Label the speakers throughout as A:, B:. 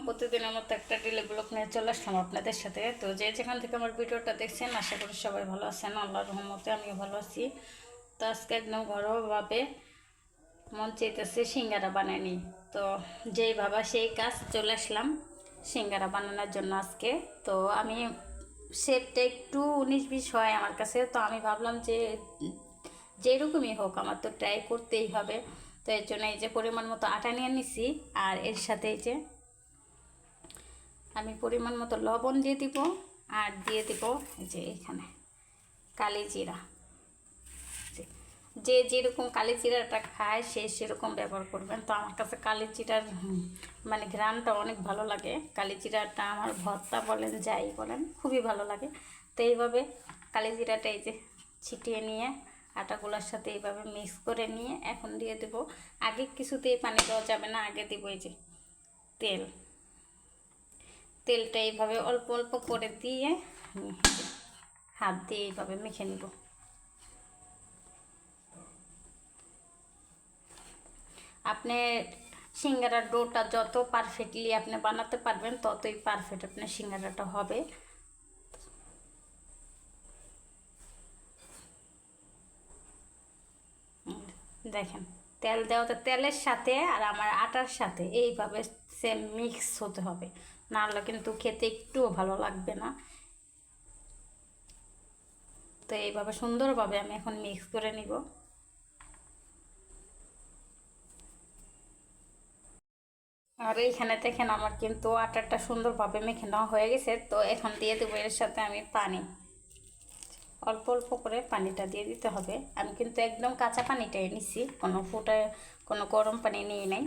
A: আলাইকুম প্রতিদিনের মতো একটা ডেলি ব্লগ নিয়ে চলে আসলাম আপনাদের সাথে। তো যে যেখান থেকে আমার ভিডিওটা দেখছেন, আশা করি সবাই ভালো আছেন। আল্লাহর রহমতে আমিও ভালো আছি। তো আজকে একদম ঘরোয়াভাবে মন চাইতেছে সিঙ্গারা বানানি। তো যেই ভাবা সেই কাজ চলে আসলাম সিঙ্গারা বানানোর জন্য আজকে। তো আমি শেপটা একটু উনিশ বিশ হয় আমার কাছে। তো আমি ভাবলাম যে যেরকমই হোক, আমার তো ট্রাই করতেই হবে। তো এর জন্য এই যে পরিমাণ মতো আটা নিয়ে নিছি, আর এর সাথে এই যে আমি পরিমাণ মতো লবণ দিয়ে দিব আর দিয়ে দিব এই যে এখানে কালি জিরা। যে- যেরকম কালি জিরাটা খায় সে সেরকম ব্যবহার করবেন। তো আমার কাছে কালি জিরার মানে ঘ্রাণটা অনেক ভালো লাগে। কালি জিরাটা আমার ভর্তা বলেন, যাই বলেন, খুবই ভালো লাগে। তো এইভাবে কালি জিরাটা এই যে ছিটিয়ে নিয়ে আটাগুলোর সাথে এইভাবে মিক্স করে নিয়ে এখন দিয়ে দেব। আগে কিছুতেই পানি দেওয়া যাবে না, আগে দেবো এই যে তেল। তেলটা এইভাবে অল্প অল্প করে দিয়ে হাত দিয়ে এইভাবে মেখে নিব। আপনি সিঙ্গারার ডোটা যত পারফেক্টলি আপনি বানাতে পারবেন, ততই পারফেক্ট আপনার সিঙ্গারাটা হবে। দেখেন, তেল দেওয়াতে তেলের সাথে আর আমার আটার সাথে এইভাবে সেম মিক্স হতে হবে। নাহলে কিন্তু খেতে একটুও ভালো লাগবে না। তো এইভাবে সুন্দরভাবে আমি এখন মিক্স করে নিব। আর এইখানে দেখেন আমার কিন্তু আটাটা সুন্দরভাবে মেখে নেওয়া হয়ে গেছে। তো এখন দিয়ে দেবো এর সাথে আমি পানি। অল্প অল্প করে পানিটা দিয়ে দিতে হবে। আমি কিন্তু একদম কাঁচা পানিটাই নিছি। কোনো ফুটে কোনো গরম পানি নিয়ে নেই।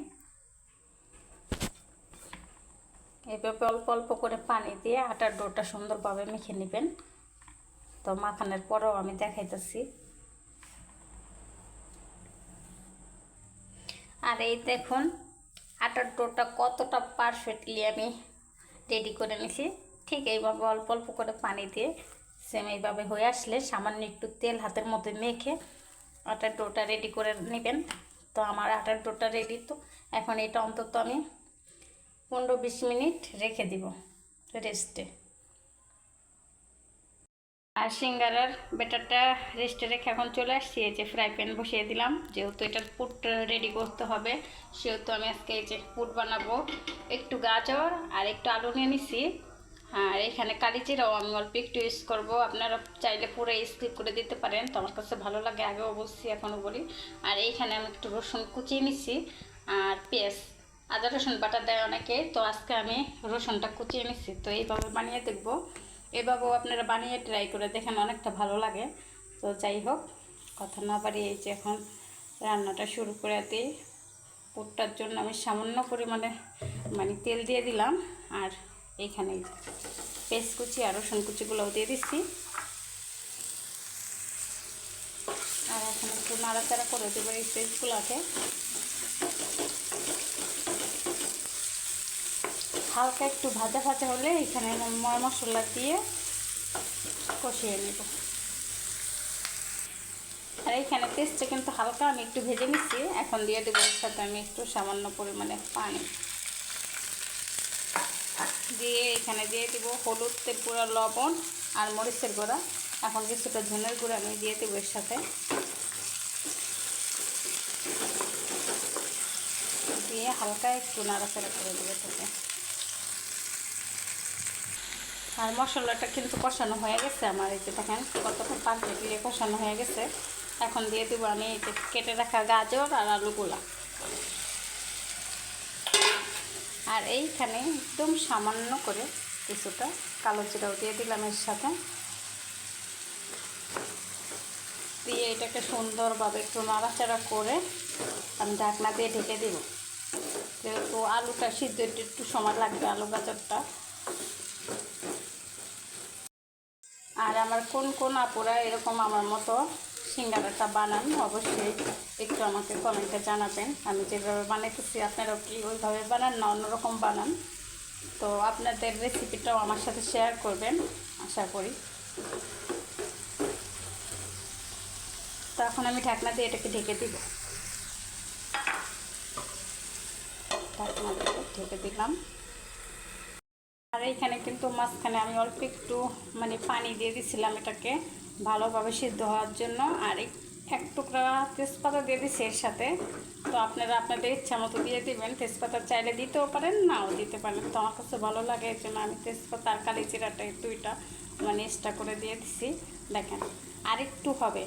A: এভাবে অল্প অল্প করে পানি দিয়ে আটার ডোটা সুন্দরভাবে মেখে নেবেন। তো মাখানোর পরেও আমি দেখাইতেছি। আর এই দেখুন, আটার ডোটা কতটা পারফেক্টলি আমি রেডি করে নিছি। ঠিক এইভাবে অল্প অল্প করে পানি দিয়ে সেম এইভাবে হয়ে আসলে সামান্য একটু তেল হাতের মধ্যে মেখে আটার ডোটা রেডি করে নেবেন। তো আমার আটার ডোটা রেডি তো, এখন এটা অন্তত আমি পনেরো বিশ মিনিট রেখে দিব রেস্টে আর সিঙ্গারার বেটারটা রেস্টে রেখে এখন চলে আসছি, এই যে ফ্রাই প্যান বসিয়ে দিলাম। যেহেতু এটার পুট রেডি করতে হবে, সেহেতু আমি আজকে এই যে পুট বানাবো। একটু গাজর আর একটু আলু নিয়ে নিছি। আর এখানে কালি জিরাও আমি অল্প একটু ইউজ করব। আপনারা চাইলে পুরো স্কিপ করে দিতে পারেন, তো আমার কাছে ভালো লাগে, আগেও বলছি এখনও বলি। আর এইখানে আমি একটু রসুন কুচিয়ে নিছি, আর পেঁয়াজ। আদা, রসুন বাটা দেয় অনেকে। তো আজকে আমি রসুনটা কুচিয়ে নিচ্ছি। তো এইভাবে বানিয়ে দেখব। এভাবেও আপনারা বানিয়ে ট্রাই করে দেখেন, অনেকটা ভালো লাগে। তো যাই হোক, কথা না বাড়িয়ে এই যে এখন রান্নাটা শুরু করে দিই। পুরটার জন্য আমি সামান্য পরিমাণে মানে তেল দিয়ে দিলাম। আর এইখানে পেস্ট কুচি আর রসুন কুচিগুলোও দিয়ে দিচ্ছি। আর এখন একটু নাড়াচাড়া করে দেবো এই পেস্টগুলোকে। হালকা একটু ভাজা ভাজা হলে এখানে ময় মশলা দিয়ে কষিয়ে নেব। আর এইখানে টেস্টটা কিন্তু হালকা, আমি একটু ভেজে নিচ্ছি। এখন দিয়ে দেবো এর সাথে আমি একটু সামান্য পরিমাণে পানি। দিয়ে এখানে দিয়ে দেবো হলুদের গুঁড়া লবণ আর মরিচের গুঁড়া। এখন কিছুটা ধনের গুঁড়া আমি দিয়ে দেবো এর সাথে। দিয়ে হালকা একটু নাড়াচাড়া করে দেবো তাতে আর মশলাটা কিন্তু কষানো হয়ে গেছে আমার এই যে দেখেন কতক্ষণ কতটা পারফেক্টলি কষানো হয়ে গেছে। এখন দিয়ে দেবো আমি এই যে কেটে রাখা গাজর আর আলুগুলা। আর এইখানে একদম সামান্য করে কিছুটা কালো জিরাও দিয়ে দিলাম এর সাথে। দিয়ে এটাকে সুন্দরভাবে একটু নাড়াচাড়া করে আমি ঢাকনা দিয়ে ঢেকে দেবো। যেহেতু আলুটা সিদ্ধ একটু সময় লাগবে আলু গাজরটা। আর আমার কোন কোন আপুরা এরকম আমার মতো সিঙ্গারাটা বানান, অবশ্যই একটু আমাকে কমেন্টে জানাবেন। আমি যেভাবে বানাইতেছি, আপনারাও কি ওইভাবে বানান না অন্যরকম বানান? তো আপনাদের রেসিপিটাও আমার সাথে শেয়ার করবেন, আশা করি। তো এখন আমি ঢাকনা দিয়ে এটাকে ঢেকে দিব। ঢাকনা দিয়ে ঢেকে দিলাম। আর এইখানে কিন্তু মাঝখানে আমি অল্প একটু মানে পানি দিয়ে দিছিলাম এটাকে ভালোভাবে সিদ্ধ হওয়ার জন্য। আর এক টুকরা তেজপাতা দিয়ে দিছি এর সাথে। তো আপনারা আপনাদের ইচ্ছা মতো দিয়ে দিবেন। তেজপাতা চাইলে দিতেও পারেন, নাও দিতে পারেন। তো আমার কাছে ভালো লাগে এর জন্য আমি তেজপাতা আর কালি এই দুইটা মানে এক্সট্রা করে দিয়ে দিছি। দেখেন আর একটু হবে।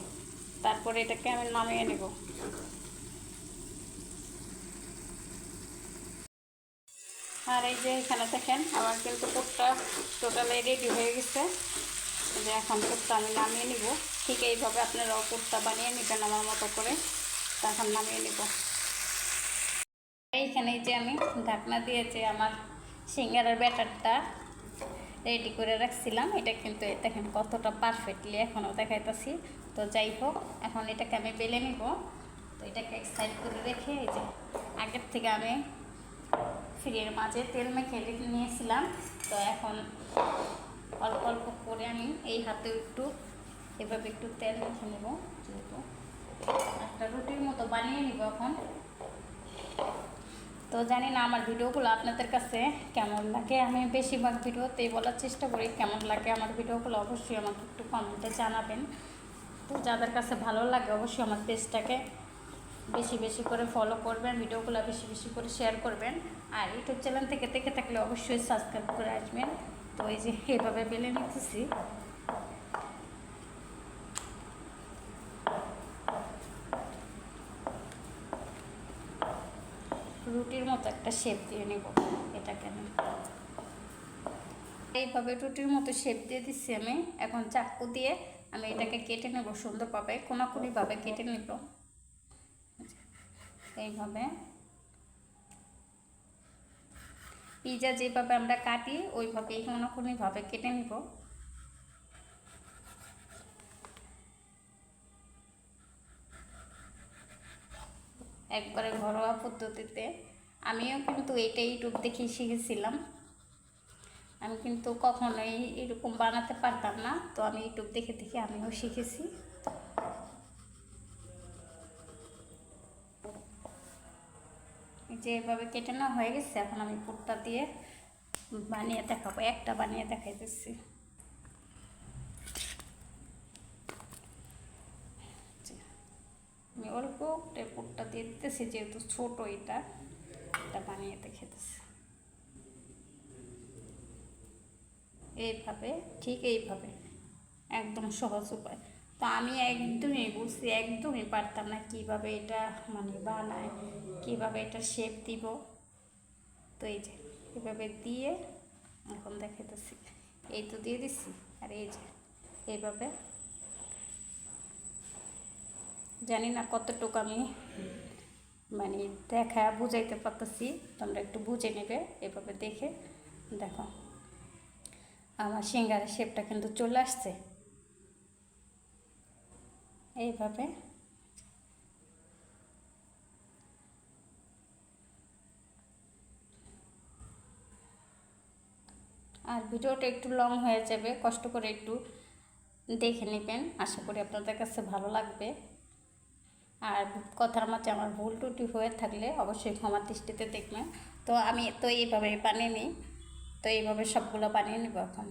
A: তারপরে এটাকে আমি নামিয়ে নেব। আর এই যে এখানে দেখেন, আমার কিন্তু পুরটা টোটালি রেডি হয়ে গেছে। যে এখন পুরটা আমি নামিয়ে নিব। ঠিক এইভাবে আপনারাও পুরটা বানিয়ে নেবেন আমার মতো করে। তখন নামিয়ে নিব। এইখানে যে আমি ঢাকনা দিয়েছি আমার সিঙ্গারের ব্যাটারটা রেডি করে রাখছিলাম, এটা কিন্তু দেখেন কতটা পারফেক্টলি এখনও দেখাইতেছি। তো যাই হোক, এখন এটাকে আমি বেলে নিব। তো এটাকে এক সাইড করে রেখে এই যে আগের থেকে আমি ফ্রিয়ের মাঝে তেল মেখে রেখে নিয়েছিলাম। তো এখন অল্প অল্প করে আমি এই হাতে একটু এভাবে একটু তেল মেখে নেব, যেহেতু একটা রুটির মতো বানিয়ে নিব এখন। তো জানি না আমার ভিডিওগুলো আপনাদের কাছে কেমন লাগে। আমি বেশিরভাগ ভিডিওতেই বলার চেষ্টা করি কেমন লাগে আমার ভিডিওগুলো অবশ্যই আমাকে একটু কমেন্টে জানাবেন। তো যাদের কাছে ভালো লাগে অবশ্যই আমার পেজটাকে বেশি বেশি করে ফলো করবেন, ভিডিওগুলো বেশি বেশি করে শেয়ার করবেন। আর ইউটিউব চ্যানেল থেকে দেখে থাকলে অবশ্যই সাবস্ক্রাইব করে আসবেন। তো এই যে এভাবে বেলে নিতেছি। রুটির মতো একটা শেপ দিয়ে নেব এটা কেন এইভাবে রুটির মতো শেপ দিয়ে দিচ্ছি আমি। এখন চাকু দিয়ে আমি এটাকে কেটে নেব সুন্দরভাবে, কোনাকুনিভাবে কেটে নেব। এইভাবে। পিজা যেভাবে আমরা কাটি ওইভাবেই কোনাকুনিভাবে কেটে নিব। একবারে ঘরোয়া পদ্ধতিতে। আমিও কিন্তু এটা ইউটিউব দেখেই শিখেছিলাম। আমি কিন্তু কখনোই এরকম বানাতে পারতাম না, তো আমি ইউটিউব দেখে দেখে আমিও শিখেছি। যে এভাবে কেটে নেওয়া হয়ে গেছে, এখন আমি পুরটা দিয়ে বানিয়ে দেখাবো। একটা বানিয়ে দেখাইতেছি। আমি অল্প পুরটা দিয়ে দিতেছি, যেহেতু ছোট এটা এটা বানিয়ে দেখাইতেছি। এইভাবে, ঠিক এইভাবে, একদম সহজ উপায়। তো আমি একদমই বুঝছি, একদমই পারতাম না কীভাবে এটা মানে বানায়, কীভাবে এটা শেপ দিব। তো এই যে, এভাবে দিয়ে এখন দেখাইতেছি। এই তো দিয়ে দিচ্ছি আর এই যে, এইভাবে। জানি না কতটুকু আমি মানে দেখা বুঝাইতে পারতেছি, তোমরা একটু বুঝে নেবে, এভাবে দেখে। দেখো, আমার সিঙ্গারের শেপটা কিন্তু চলে আসছে। এইভাবে। আর ভিডিওটা একটু লং হয়ে যাবে, কষ্ট করে একটু দেখে নেবেন। আশা করি আপনাদের কাছে ভালো লাগবে। আর কথার মাঝে আমার ভুল টুটি হয়ে থাকলে অবশ্যই ক্ষমা দৃষ্টিতে দেখবেন। তো আমি তো এইভাবে বানিয়ে নিই, তো এইভাবে সবগুলো বানিয়ে নেব এখন।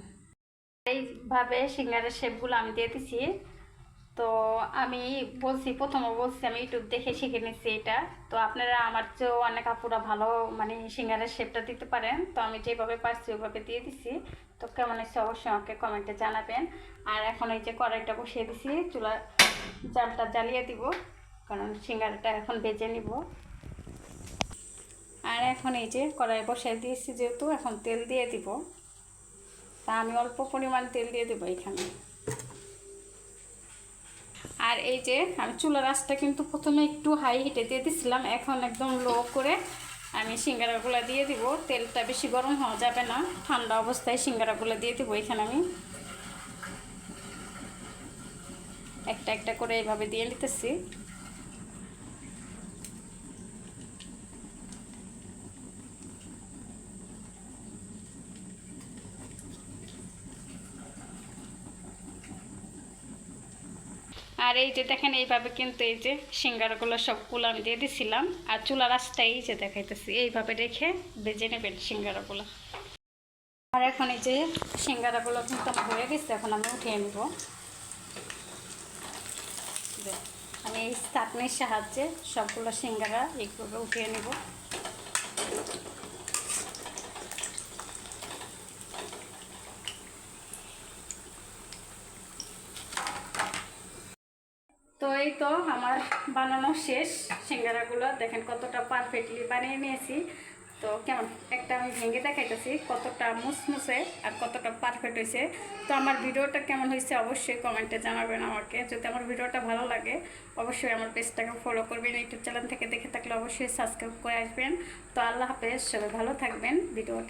A: এইভাবে সিঙ্গারের শেপগুলো আমি দিয়ে দিছি। তো আমি বলছি, প্রথমে বলছি, আমি ইউটিউব দেখে শিখে নিচ্ছি এটা। তো আপনারা আমার চেয়েও অনেক আপুরা ভালো মানে সিঙ্গারের শেপটা দিতে পারেন। তো আমি যেভাবে পারছি ওইভাবে দিয়ে দিছি। তো কেমন হচ্ছে অবশ্যই আমাকে কমেন্টে জানাবেন। আর এখন এই যে কড়াইটা বসিয়ে দিছি, চুলা জালটা জ্বালিয়ে দিব, কারণ সিঙ্গারাটা এখন বেজে নিব। আর এখন এই যে কড়াই বসিয়ে দিয়েছি যেহেতু, এখন তেল দিয়ে দিব। তা আমি অল্প পরিমাণ তেল দিয়ে দেবো এখানে। আর এই যে আমি চুলার আঁচটা কিন্তু প্রথমে একটু হাই হিটে দিয়ে দিছিলাম, এখন একদম লো করে আমি সিঙ্গারাগুলো দিয়ে দিব। তেলটা বেশি গরম হওয়া যাবে না, ঠান্ডা অবস্থায় সিঙ্গারাগুলো দিয়ে দিব এখানে আমি। একটা একটা করে এইভাবে দিয়ে নিতেছি। আর এই যে দেখেন, এইভাবে কিন্তু এই যে সিঙ্গারাগুলো সবগুলো আমি দিয়ে দিছিলাম। আর চুলা রাস্তা এই যে দেখাইতেছি, এইভাবে রেখে বেজে নেবেন সিঙ্গারাগুলো। আর এখন এই যে সিঙ্গারাগুলো কিন্তু আমার হয়ে গেছে, এখন আমি উঠিয়ে নেব। আমি এই চাটনির সাহায্যে সবগুলো সিঙ্গারা এইভাবে উঠিয়ে নেব। এই তো আমার বানানো শেষ। সিঙ্গারাগুলো দেখেন কতটা পারফেক্টলি বানিয়ে নিয়েছি। তো কেমন? একটা আমি ভেঙে দেখাইতেছি কতটা মুসমুসে আর কতটা পারফেক্ট হয়েছে। তো আমার ভিডিওটা কেমন হয়েছে অবশ্যই কমেন্টে জানাবেন আমাকে। যদি আমার ভিডিওটা ভালো লাগে, অবশ্যই আমার পেজটাকে ফলো করবেন ইউটিউব চ্যানেল থেকে দেখে থাকলে অবশ্যই সাবস্ক্রাইব করে আসবেন। তো আল্লাহ হাফেজ, সবাই ভালো থাকবেন। ভিডিওটা